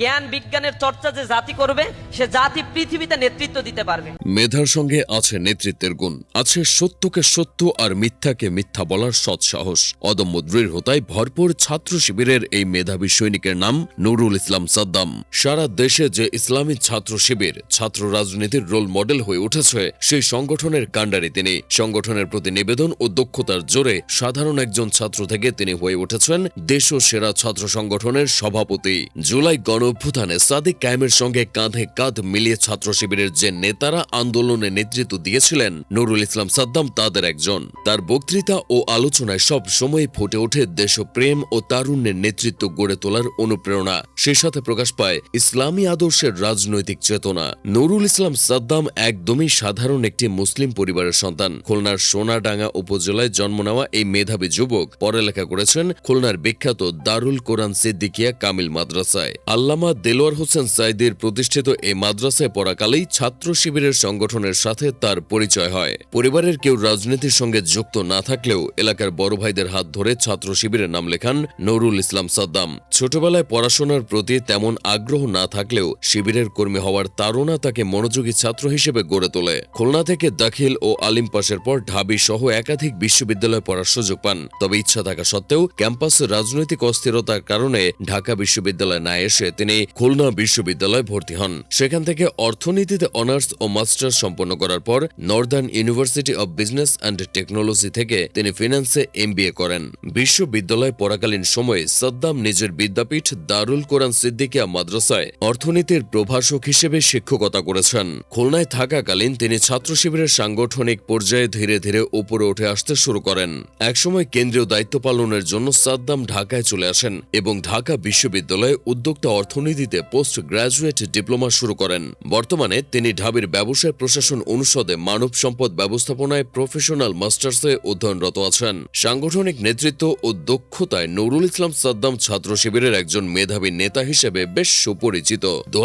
জ্ঞান বিজ্ঞানের চর্চা যে জাতি করবে, সে জাতি পৃথিবীতে নেতৃত্ব দিতে পারবে। মেধার সঙ্গে আছে নেতৃত্বের গুণ, আছে সত্যকে সত্য আর মিথ্যাকে মিথ্যা বলার সৎসাহস অদম্য দৃঢ়তায় ভরপুর ছাত্র শিবিরের এই মেধাবী সৈনিকের নাম নুরুল ইসলাম সাদ্দাম। সারা দেশে যে ইসলামী ছাত্র শিবির, ছাত্র রাজনীতির রোল মডেল হয়ে উঠেছে, সেই সংগঠনের কাণ্ডারি তিনি। সংগঠনের প্রতি নিবেদন ও দক্ষতার জোরে সাধারণ একজন ছাত্র থেকে তিনি হয়ে উঠেছেন দেশ সেরা ছাত্র সংগঠনের সভাপতি। জুলাই গণ অভ্যুত্থানে সাদিক কায়েমের সঙ্গে কাঁধে কাঁধ মিলিয়ে ছাত্র শিবিরের যে নেতারা আন্দোলনে নেতৃত্ব দিয়েছিলেন, নুরুল ইসলাম সাদ্দাম তাদের একজন। তার বক্তৃতা ও আলোচনায় সব সময় ফুটে ওঠে দেশপ্রেম ও তারুণ্যের নেতৃত্ব গড়ে তোলার অনুপ্রেরণা। সে সাথে প্রকাশ পায় ইসলামী আদর্শের রাজনৈতিক চেতনা। নুরুল ইসলাম সাদ্দাম একদমই সাধারণ একটি মুসলিম পরিবারের সন্তান। খুলনার সোনাডাঙ্গা উপজেলায় জন্ম নেওয়া এই মেধাবী যুবক পড়ালেখা করেছেন খুলনার বিখ্যাত দারুল কোরআন সিদ্দিকিয়া কামিল মাদ্রাসায়। আল্লামা দেলোয়ার হোসেন সাইদের প্রতিষ্ঠিত এই মাদ্রাসায় পড়াকালেই ছাত্র শিবিরের সংগঠনের সাথে তার পরিচয় হয়। পরিবারের কেউ রাজনীতির সঙ্গে যুক্ত না থাকলেও এলাকার বড় ভাইদের হাত ধরে ছাত্র শিবিরের নাম লেখান নুরুল ইসলাম সাদ্দাম। ছোটবেলায় পড়াশোনার প্রতি তেমন আগ্রহ না থাকলেও শিবিরের কর্মী হওয়ার তাড়না তাকে মনোযোগী ছাত্র হিসেবে গড়ে তোলে। খুলনা থেকে দাখিল ও আলিম পাশের পর ঢাবি সহ একাধিক বিশ্ববিদ্যালয়ে পড়ার সুযোগ পান। তবে ইচ্ছা থাকা সত্ত্বেও ক্যাম্পাসে রাজনৈতিক অস্থিরতার কারণে ঢাকা বিশ্ববিদ্যালয়ে না এসে তিনি খুলনা বিশ্ববিদ্যালয়ে ভর্তি হন। সেখান থেকে অর্থনীতিতে অনার্স ও মাস্টার্স সম্পন্ন করার পর Northern University of Business and Technology থেকে তিনি ফিন্যান্সে এমবিএ করেন। বিশ্ববিদ্যালয় পড়াকালীন সময়ে সাদ্দাম নিজের বিদ্যাপীঠ দারুল কোরআন সিদ্দিকিয়া মাদ্রাসায় অর্থনীতির প্রভাষক হিসেবে শিক্ষকতা করেছেন। খুলনায় থাকাকালীন তিনি ছাত্র শিবিরের সাংগঠনিক পর্যায়ে ধীরে ধীরে উপরে উঠে আসতে শুরু করেন। একসময় কেন্দ্রীয় দায়িত্ব পালনের জন্য সাদ্দাম ঢাকায় চলে আসেন এবং ঢাকা বিশ্ববিদ্যালয়ে উদ্যোক্তা অর্থনীতিতে পোস্ট গ্রাজুয়েট ডিপ্লোমা শুরু করেন। বর্তমানে তিনি ঢাবির ব্যবসায় প্রশাসন অনুষদে মানব সম্পদ ব্যবস্থাপনায় প্রফেশনাল মাস্টার্সে অধ্যয়নরত আছেন। সাংগঠনিক নেতৃত্ব ও দক্ষতায় নুরুল ইসলাম সাদ্দাম ছাত্র শিবিরের একজন মেধাবী নেতা হিসেবে বেশ সুপরিচিত। দু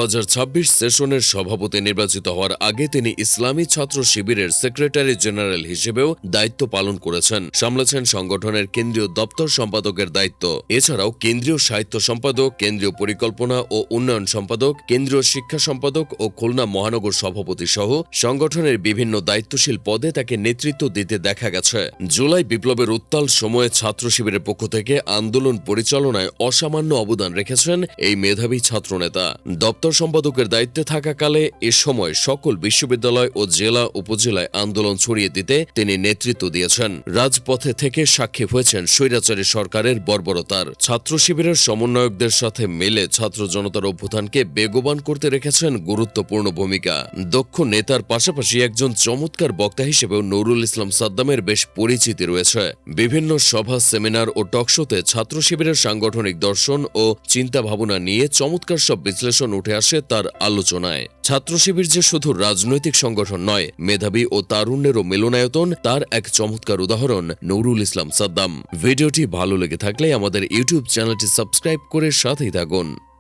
সেশনের সভাপতি নির্বাচিত হওয়ার আগে তিনি ইসলামী ছাত্র শিবিরের সেক্রেটারি জেনারেল হিসেবেও দায়িত্ব পালন করেছেন। সামলেছেন সংগঠনের কেন্দ্রীয় দপ্তর সম্পাদকের দায়িত্ব। এছাড়াও কেন্দ্রীয় সাহিত্য সম্পাদক, কেন্দ্রীয় পরিকল্পনা ও উন্নয়ন সম্পাদক, কেন্দ্রীয় শিক্ষা সম্পাদক ও খুলনা মহানগর সভাপতি সহ সংগঠনের বিভিন্ন দায়িত্বশীল পদে তাকে নেতৃত্ব দিতে দেখা গেছে। জুলাই বিপ্লবের উত্তাল সময়ে ছাত্র শিবিরের পক্ষ থেকে আন্দোলন পরিচালনায় অসামান্য অবদান রেখেছেন এই মেধাবী ছাত্রনেতা। দপ্তর সম্পাদকের দায়িত্বে থাকাকালে এ সময় সকল বিশ্ববিদ্যালয় ও জেলা উপজেলায় আন্দোলন ছড়িয়ে দিতে তিনি নেতৃত্ব দিয়েছেন। রাজপথে থেকে সাক্ষী হয়েছেন স্বৈরাচারী সরকারের বর্বরতার। ছাত্র শিবিরের সমন্বয়কদের সাথে মিলে ছাত্র জনতার অভ্যুত্থানকে বেগবান করতে রেখেছেন গুরুত্বপূর্ণ ভূমিকা। দক্ষ নেতার পাশাপাশি একজন চমৎকার বক্তা হিসেবেও নুরুল ইসলাম সাদ্দামের বেশ পরিচিতি রয়েছে। বিভিন্ন সভা, সেমিনার ও টকশোতে ছাত্র শিবিরের সাংগঠনিক দর্শন ও চিন্তা ভাবনা নিয়ে চমৎকার সব বিশ্লেষণ উঠে আসে তার আলোচনায়। ছাত্র শিবির যে শুধু রাজনৈতিক সংগঠন নয়, মেধাবী ও তারুণ্যেরও মিলনায়তন, তার এক চমৎকার উদাহরণ নুরুল ইসলাম সাদ্দাম। ভিডিওটি ভালো লেগে থাকলে আমাদের ইউটিউব চ্যানেলটি সাবস্ক্রাইব করে সাথেই থাকুন।